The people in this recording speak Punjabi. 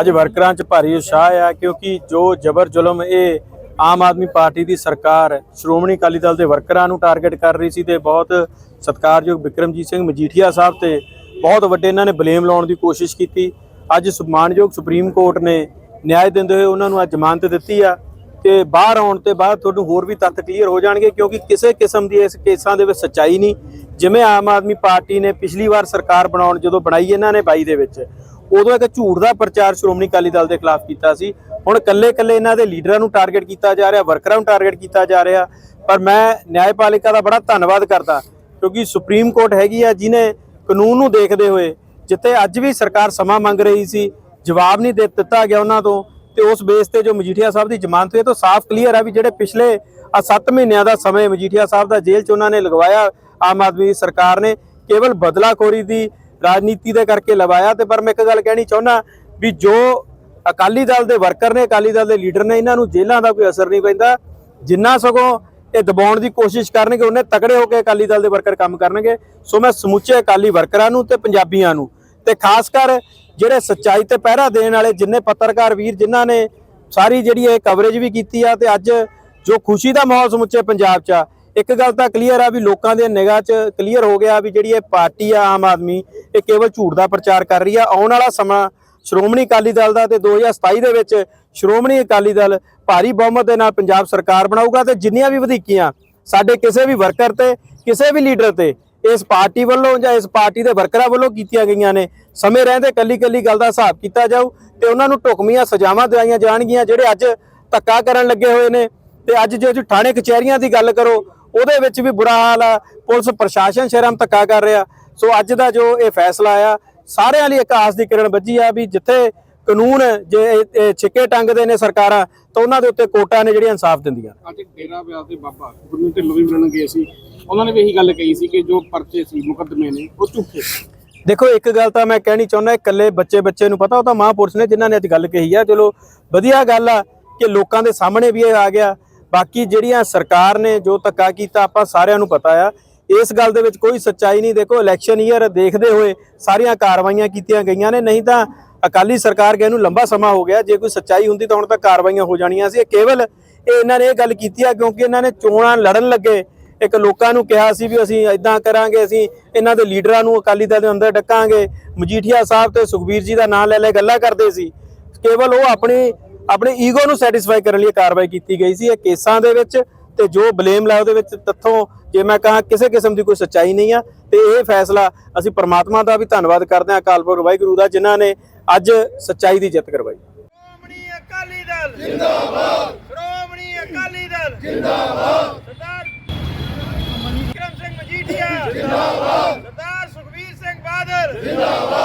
ਅੱਜ ਵਰਕਰਾਂ 'ਚ ਭਾਰੀ ਉਤਸ਼ਾਹ ਆ, ਕਿਉਂਕਿ ਜੋ ਜ਼ਬਰ ਜ਼ੁਲਮ ਇਹ ਆਮ ਆਦਮੀ ਪਾਰਟੀ ਦੀ ਸਰਕਾਰ ਸ਼੍ਰੋਮਣੀ ਅਕਾਲੀ ਦਲ ਦੇ ਵਰਕਰਾਂ ਨੂੰ ਟਾਰਗੇਟ ਕਰ ਰਹੀ ਸੀ ਤੇ ਬਹੁਤ ਸਤਿਕਾਰਯੋਗ ਵਿਕਰਮਜੀਤ ਸਿੰਘ ਮਜੀਠੀਆ ਸਾਹਿਬ ਤੇ ਬਹੁਤ ਵੱਡੇ ਇਹਨਾਂ ਨੇ ਬਲੇਮ ਲਾਉਣ ਦੀ ਕੋਸ਼ਿਸ਼ ਕੀਤੀ। ਅੱਜ ਸੁਮਾਨਯੋਗ ਸੁਪਰੀਮ ਕੋਰਟ ਨੇ ਨਿਆਂ ਦਿੰਦੇ ਹੋਏ ਉਹਨਾਂ ਨੂੰ ਅੱਜ ਜ਼ਮਾਨਤ ਦਿੱਤੀ ਆ ਤੇ ਬਾਹਰ ਆਉਣ ਤੇ ਬਾਅਦ ਤੁਹਾਨੂੰ ਹੋਰ ਵੀ ਤੱਥ ਕਲੀਅਰ ਹੋ ਜਾਣਗੇ, ਕਿਉਂਕਿ ਕਿਸੇ ਕਿਸਮ ਦੀ ਇਸ ਕੇਸਾਂ ਦੇ ਵਿੱਚ ਸੱਚਾਈ ਨਹੀਂ। ਜਿਵੇਂ ਆਮ ਆਦਮੀ ਪਾਰਟੀ ਨੇ ਪਿਛਲੀ ਵਾਰ ਸਰਕਾਰ ਬਣਾਉਣ ਜਦੋਂ ਬਣਾਈ ਇਹਨਾਂ ਨੇ 22 ਦੇ ਵਿੱਚ ਉਦੋਂ ਇੱਕ ਝੂਠ ਦਾ ਪ੍ਰਚਾਰ ਸ਼੍ਰੋਮਣੀ ਅਕਾਲੀ ਦਲ ਦੇ ਖਿਲਾਫ ਕੀਤਾ ਸੀ। ਹੁਣ ਕੱਲੇ-ਕੱਲੇ ਇਹਨਾਂ ਦੇ ਲੀਡਰਾਂ ਨੂੰ ਟਾਰਗੇਟ ਕੀਤਾ ਜਾ ਰਿਹਾ ਵਰਕਰਾਂ ਨੂੰ ਟਾਰਗੇਟ ਕੀਤਾ ਜਾ ਰਿਹਾ। ਪਰ ਮੈਂ ਨਿਆਂਪਾਲਿਕਾ ਦਾ ਬੜਾ ਧੰਨਵਾਦ ਕਰਦਾ, ਕਿਉਂਕਿ ਸੁਪਰੀਮ ਕੋਰਟ ਹੈਗੀ ਆ ਜਿਨੇ ਕਾਨੂੰਨ ਨੂੰ ਦੇਖਦੇ ਹੋਏ ਜਿੱਥੇ ਅੱਜ ਵੀ ਸਰਕਾਰ ਸਮਾਂ ਮੰਗ ਰਹੀ ਸੀ, ਜਵਾਬ ਨਹੀਂ ਦੇ ਦਿੱਤਾ ਗਿਆ ਉਹਨਾਂ ਤੋਂ, ਤੇ ਉਸ ਬੇਸ ਤੇ ਜੋ ਮਜੀਠੀਆ ਸਾਹਿਬ ਦੀ ਜ਼ਮਾਨਤ ਹੋਈ ਤਾਂ ਸਾਫ਼ ਕਲੀਅਰ ਆ ਵੀ ਜਿਹੜੇ ਪਿਛਲੇ ਆ 7 ਮਹੀਨਿਆਂ ਦਾ ਸਮੇਂ ਮਜੀਠੀਆ ਸਾਹਿਬ ਦਾ ਜੇਲ੍ਹ 'ਚ ਉਹਨਾਂ ਨੇ ਲਗਵਾਇਆ, ਆਮ ਆਦਮੀ ਦੀ ਸਰਕਾਰ ਨੇ, ਕੇਵਲ ਬਦਲਾਖੋਰੀ ਦੀ ਰਾਜਨੀਤੀ ਦੇ ਕਰਕੇ ਲਵਾਇਆ ਤੇ ਪਰ ਮੈਂ ਇੱਕ ਗੱਲ ਕਹਿਣੀ ਚਾਹੁੰਦਾ ਵੀ ਜੋ ਅਕਾਲੀ ਦਲ ਦੇ ਵਰਕਰ ਨੇ, ਅਕਾਲੀ ਦਲ ਦੇ ਲੀਡਰ ਨੇ, ਇਹਨਾਂ ਨੂੰ ਜੇਲ੍ਹਾਂ ਦਾ ਕੋਈ ਅਸਰ ਨਹੀਂ ਪੈਂਦਾ। ਜਿੰਨਾ ਸਗੋਂ ਇਹ ਦਬਾਉਣ ਦੀ ਕੋਸ਼ਿਸ਼ ਕਰਨਗੇ, ਉਹਨੇ ਤਕੜੇ ਹੋ ਕੇ ਅਕਾਲੀ ਦਲ ਦੇ ਵਰਕਰ ਕੰਮ ਕਰਨਗੇ। ਸੋ ਮੈਂ ਸਮੁੱਚੇ ਅਕਾਲੀ ਵਰਕਰਾਂ ਨੂੰ ਤੇ ਪੰਜਾਬੀਆਂ ਨੂੰ ਤੇ ਖਾਸ ਕਰ ਜਿਹੜੇ ਸੱਚਾਈ ਤੇ ਪਹਿਰਾ ਦੇਣ ਵਾਲੇ ਜਿੰਨੇ ਪੱਤਰਕਾਰ ਵੀਰ ਜਿਨ੍ਹਾਂ ਨੇ ਸਾਰੀ ਜਿਹੜੀ ਇਹ ਕਵਰੇਜ ਵੀ ਕੀਤੀ ਆ ਤੇ ਅੱਜ ਜੋ ਖੁਸ਼ੀ ਦਾ ਮਾਹੌਲ ਸਮੁੱਚੇ ਪੰਜਾਬ 'ਚ ਆ ਇੱਕ ਗੱਲ ਤਾਂ ਕਲੀਅਰ ਆ ਵੀ ਲੋਕਾਂ ਦੇ ਨਿਗਾਹ 'ਚ ਕਲੀਅਰ ਹੋ ਗਿਆ ਵੀ ਜਿਹੜੀ ਇਹ ਪਾਰਟੀ ਆ ਆਮ ਆਦਮੀ, ਇਹ ਕੇਵਲ ਝੂਠ ਦਾ ਪ੍ਰਚਾਰ ਕਰ ਰਹੀ ਆ। ਆਉਣ ਵਾਲਾ ਸਮਾਂ ਸ਼੍ਰੋਮਣੀ ਅਕਾਲੀ ਦਲ ਦਾ ਤੇ 2027 ਦੇ ਵਿੱਚ ਸ਼੍ਰੋਮਣੀ ਅਕਾਲੀ ਦਲ ਭਾਰੀ ਬਹੁਮਤ ਦੇ ਨਾਲ ਪੰਜਾਬ ਸਰਕਾਰ ਬਣਾਊਗਾ ਤੇ ਜਿੰਨੀਆਂ ਵੀ ਵਧੀਕੀਆਂ, ਸਾਡੇ ਕਿਸੇ ਵੀ ਵਰਕਰ ਤੇ, ਕਿਸੇ ਵੀ ਲੀਡਰ ਤੇ, ਇਸ ਪਾਰਟੀ ਵੱਲੋਂ ਜਾਂ ਇਸ ਪਾਰਟੀ ਦੇ ਵਰਕਰਾਂ ਵੱਲੋਂ ਕੀਤੀਆਂ ਗਈਆਂ ਨੇ। ਸਮੇਂ ਰਹਿੰਦੇ ਕੱਲੀ ਕੱਲੀ ਗੱਲ ਦਾ ਹਿਸਾਬ ਕੀਤਾ ਜਾਊ ਤੇ ਉਹਨਾਂ ਨੂੰ ਢੁਕਮੀਆਂ ਸਜ਼ਾਵਾਂ ਦਿਵਾਈਆਂ ਜਾਣਗੀਆਂ ਜਿਹੜੇ ਅੱਜ ਧੱਕਾ ਕਰਨ ਲੱਗੇ ਹੋਏ ਨੇ। ਤੇ ਅੱਜ ਜੇ ਤੁਸੀਂ ਥਾਣੇ ਕਚਹਿਰੀਆਂ ਦੀ ਗੱਲ ਕਰੋ ਉਹਦੇ ਵਿੱਚ ਵੀ ਬੁਰਾ ਹਾਲ ਆ। ਪੁਲਿਸ ਪ੍ਰਸ਼ਾਸਨ ਸ਼ਰਮ ਧੱਕਾ ਕਰ ਰਿਹਾ। ਸੋ ਅੱਜ ਦਾ ਜੋ ਇਹ ਫੈਸਲਾ ਆਇਆ ਸਾਰਿਆਂ ਲਈ ਇੱਕ ਆਸ ਦੀ ਕਿਰਨ ਵੱਜੀ ਆ ਵੀ ਜਿੱਥੇ ਕਾਨੂੰਨ ਜੇ ਛਿੱਕੇ ਟੰਗਦੇ ਨੇ ਸਰਕਾਰਾਂ ਤਾਂ ਉਹਨਾਂ ਦੇ ਉੱਤੇ ਕੋਟਾਂ ਨੇ ਜਿਹੜੀਆਂ ਇਨਸਾਫ ਦਿੰਦੀਆਂ ਅੱਜ ਡੇਰਾ ਵਿਆਸ ਦੇ ਬਾਬਾ ਗੁਰੂ ਢਿੱਲੋਂ ਵੀ ਮਿਲਣ ਗਏ ਸੀ। ਉਹਨਾਂ ਨੇ ਵੀ ਇਹੀ ਗੱਲ ਕਹੀ ਸੀ ਕਿ ਜੋ ਪਰਚੇ ਸੀ ਮੁਕੱਦਮੇ ਨੇ ਉਹ ਝੂਠੇ ਦੇਖੋ ਇੱਕ ਗੱਲ ਤਾਂ ਮੈਂ ਕਹਿਣੀ ਚਾਹੁੰਦਾ ਇਕੱਲੇ ਬੱਚੇ ਬੱਚੇ ਨੂੰ ਪਤਾ ਉਹ ਤਾਂ ਮਹਾਂਪੁਰਸ਼ ਨੇ ਜਿਨ੍ਹਾਂ ਨੇ ਅੱਜ ਗੱਲ ਕਹੀ ਆ। ਚਲੋ ਵਧੀਆ ਗੱਲ ਆ ਕਿ ਲੋਕਾਂ ਦੇ ਸਾਹਮਣੇ ਵੀ ਇਹ ਆ ਗਿਆ। ਬਾਕੀ ਜਿਹੜੀਆਂ ਸਰਕਾਰ ਨੇ ਜੋ ਧੱਕਾ ਕੀਤਾ, ਆਪਾਂ ਸਾਰਿਆਂ ਨੂੰ ਪਤਾ ਆ, ਇਸ ਗੱਲ ਦੇ ਵਿੱਚ ਕੋਈ ਸੱਚਾਈ ਨਹੀਂ। ਦੇਖੋ ਇਲੈਕਸ਼ਨ ਈਅਰ ਦੇਖਦੇ ਹੋਏ ਸਾਰੀਆਂ ਕਾਰਵਾਈਆਂ ਕੀਤੀਆਂ ਗਈਆਂ ਨੇ, ਨਹੀਂ ਤਾਂ ਅਕਾਲੀ ਸਰਕਾਰ ਗਏ ਨੂੰ ਲੰਬਾ ਸਮਾਂ ਹੋ ਗਿਆ। ਜੇ ਕੋਈ ਸੱਚਾਈ ਹੁੰਦੀ ਤਾਂ ਹੁਣ ਤਾਂ ਕਾਰਵਾਈਆਂ ਹੋ ਜਾਣੀਆਂ ਸੀ। ਇਹ ਕੇਵਲ ਇਹ ਇਹਨਾਂ ਨੇ ਇਹ ਗੱਲ ਕੀਤੀ ਆ, ਕਿਉਂਕਿ ਇਹਨਾਂ ਨੇ ਚੋਣਾਂ ਲੜਨ ਲੱਗੇ। ਇੱਕ ਲੋਕਾਂ ਨੂੰ ਕਿਹਾ ਸੀ ਵੀ ਅਸੀਂ ਇਦਾਂ ਕਰਾਂਗੇ, ਅਸੀਂ ਇਹਨਾਂ ਦੇ ਲੀਡਰਾਂ ਨੂੰ ਅਕਾਲੀ ਦਲ ਦੇ ਅੰਦਰ ਡੱਕਾਂਗੇ। ਮਜੀਠੀਆ ਸਾਹਿਬ ਤੇ ਸੁਖਬੀਰ ਜੀ ਦਾ ਨਾਮ ਲੈ ਲੈ ਗੱਲਾਂ ਕਰਦੇ ਸੀ। ਕੇਵਲ ਉਹ ਆਪਣੀ ਆਪਣੇ ਈਗੋ ਨੂੰ ਸੈਟੀਸਫਾਈ ਕਰਨ ਲਈ ਕਾਰਵਾਈ ਕੀਤੀ ਗਈ ਸੀ, ਇਹ ਕੇਸਾਂ ਦੇ ਵਿੱਚ ਤੇ ਜੋ ਬਲੇਮ ਲਾਇਆ ਉਹਦੇ ਵਿੱਚ ਤੱਥੋਂ ਜੇ ਮੈਂ ਕਹਾਂ ਕਿਸੇ ਕਿਸਮ ਦੀ ਕੋਈ ਸੱਚਾਈ ਨਹੀਂ ਆ। ਤੇ ਇਹ ਫੈਸਲਾ ਅਸੀਂ ਪ੍ਰਮਾਤਮਾ ਦਾ ਵੀ ਧੰਨਵਾਦ ਕਰਦੇ ਹਾਂ, ਅਕਾਲ ਪੁਰਖ ਵਾਹਿਗੁਰੂ ਦਾ, ਜਿਨ੍ਹਾਂ ਨੇ ਅੱਜ ਸੱਚਾਈ ਦੀ ਜਿੱਤ ਕਰਵਾਈ। ਸ਼੍ਰੋਮਣੀ ਅਕਾਲੀ ਦਲ। ਜਿੰਦਾਬਾਦ ਸ਼੍ਰੋਮਣੀ ਅਕਾਲੀ ਦਲ। ਜਿੰਦਾਬਾਦ ਸਰਦਾਰ ਵਿਕਰਮ ਸਿੰਘ ਮਜੀਠੀਆ। ਜਿੰਦਾਬਾਦ ਸਰਦਾਰ ਸੁਖਬੀਰ ਸਿੰਘ ਬਾਦਲ। ਜਿੰਦਾਬਾਦ